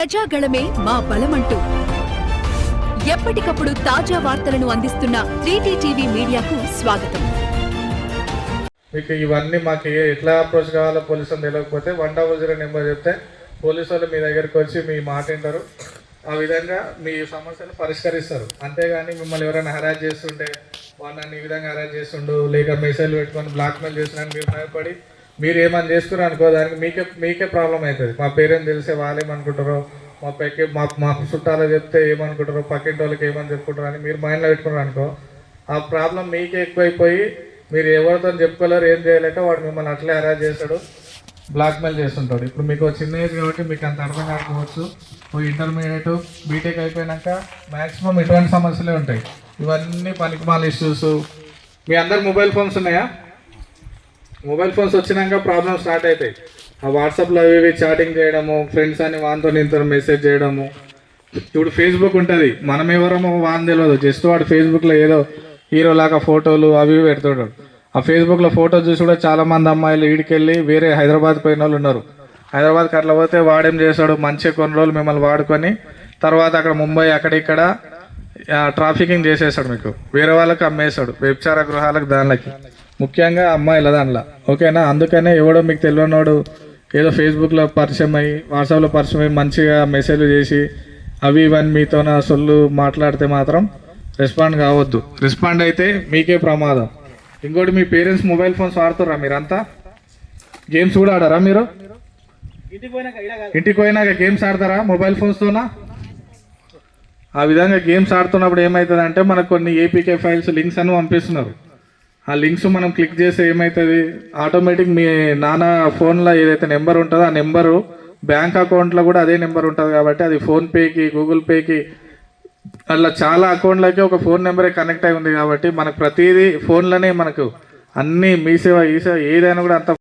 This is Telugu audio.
ప్రజాగళమే మా బలమంటూ. ఎప్పటికప్పుడు తాజా వార్తలను అందిస్తున్న త్రీటీ టీవీ మీడియాకు స్వాగతం. మీకు ఇవన్నీ మాకు ఏ- ఎట్లా అప్రోచ్ కావాలో పోలీసు తెలియకపోతే వన్ డబుల్ జీరో నెంబర్ చెప్తే పోలీసు వాళ్ళు మీ దగ్గరికి వచ్చి మీ మాట వింటారు. ఆ విధంగా మీ సమస్యలు పరిష్కరిస్తారు. అంతేగాని మిమ్మల్ని ఎవరైనా హరాజ్ చేస్తుంటే వాళ్ళని ఈ విధంగా హరాజ్ చేస్తుండు లేక మెసేజ్ పెట్టుకొని బ్లాక్మెయిల్ చేస్తున్నాను మీరు భయపడి మీరు ఏమని చేసుకున్నారు అనుకో దానికి మీకే మీకే ప్రాబ్లం అవుతుంది. మా పేరెంట్ తెలిసే వాళ్ళు ఏమనుకుంటారో మా పైకి మా మా చుట్టాలు చెప్తే ఏమనుకుంటారో పక్కింటి వాళ్ళకి ఏమని చెప్పుకుంటారు అని మీరు మైండ్లో పెట్టుకున్నారు అనుకో ఆ ప్రాబ్లం మీకే ఎక్కువైపోయి మీరు ఎవరితో చెప్పుకోలేరు ఏం చేయలేక వాడు మిమ్మల్ని అట్లే హరాజ్ చేస్తాడు బ్లాక్మెయిల్ చేస్తుంటాడు. ఇప్పుడు మీకు చిన్న ఏజ్ కాబట్టి మీకు అంత అర్థం కాకపోవచ్చు. ఇంటర్మీడియట్ బీటెక్ అయిపోయినాక మ్యాక్సిమం ఇటువంటి సమస్యలే ఉంటాయి. ఇవన్నీ పనికిమాల ఇష్యూస్ మీ అందరు మొబైల్ ఫోన్స్ ఉన్నాయా? మొబైల్ ఫోన్స్ వచ్చినాక ప్రాబ్లమ్స్ స్టార్ట్ అవుతాయి ఆ వాట్సాప్లో అవి ఇవి చాటింగ్ చేయడము ఫ్రెండ్స్ అని వానితో ఇంత మెసేజ్ చేయడము. ఇప్పుడు ఫేస్బుక్ ఉంటుంది. మనం ఎవరమో వాన్ తెలియదు జస్ట్ వాడు ఫేస్బుక్లో ఏదో హీరోలాగా ఫోటోలు అవి ఇవి పెడుతుంటాడు. ఆ ఫేస్బుక్లో ఫోటో చూసి కూడా చాలామంది అమ్మాయిలు ఈడికెళ్ళి వేరే హైదరాబాద్ పోయిన వాళ్ళు ఉన్నారు. హైదరాబాద్కి అట్లా పోతే వాడేం చేస్తాడు? మంచిగా కొన్ని రోజులు మిమ్మల్ని వాడుకొని తర్వాత అక్కడ ముంబై అక్కడ ఇక్కడ ట్రాఫికింగ్ చేసేస్తాడు మీకు. వేరే వాళ్ళకి అమ్మేస్తాడు. వ్యభిచార గృహాలకు దానిలకి. ముఖ్యంగా అమ్మాయిల దాంట్లో ఓకేనా? అందుకనే ఎవడో మీకు తెలియనోడు ఏదో ఫేస్బుక్లో పరిచయం అయ్యి వాట్సాప్లో పరిచయం అయ్యి మంచిగా మెసేజ్లు చేసి అవి ఇవన్నీ మీతో నా సొల్లు మాట్లాడితే మాత్రం రెస్పాండ్ కావద్దు. రెస్పాండ్ అయితే మీకే ప్రమాదం. ఇంకోటి మీ పేరెంట్స్ మొబైల్ ఫోన్స్ వాడుతారా మీరంతా? గేమ్స్ కూడా ఆడారా మీరు? ఇంటికి పోయినాక గేమ్స్ ఆడతారా మొబైల్ ఫోన్స్తోనా ఆ విధంగా గేమ్స్ ఆడుతున్నప్పుడు ఏమవుతుంది అంటే మనకు కొన్ని ఏపీకే ఫైల్స్ లింక్స్ అని పంపిస్తున్నారు. ఆ లింక్స్ మనం క్లిక్ చేస్తే ఏమవుతుంది ఆటోమేటిక్ మీ నాన్న ఫోన్లో ఏదైతే నెంబర్ ఉంటుందో ఆ నెంబరు బ్యాంక్ అకౌంట్లో కూడా అదే నెంబర్ ఉంటుంది కాబట్టి అది ఫోన్పేకి గూగుల్ పేకి అట్లా చాలా అకౌంట్లకి ఒక ఫోన్ నెంబరే కనెక్ట్ అయి ఉంది కాబట్టి మనకు ప్రతిదీ ఫోన్లోనే మనకు అన్ని మీ సేవ ఈ సేవ ఏదైనా కూడా అంత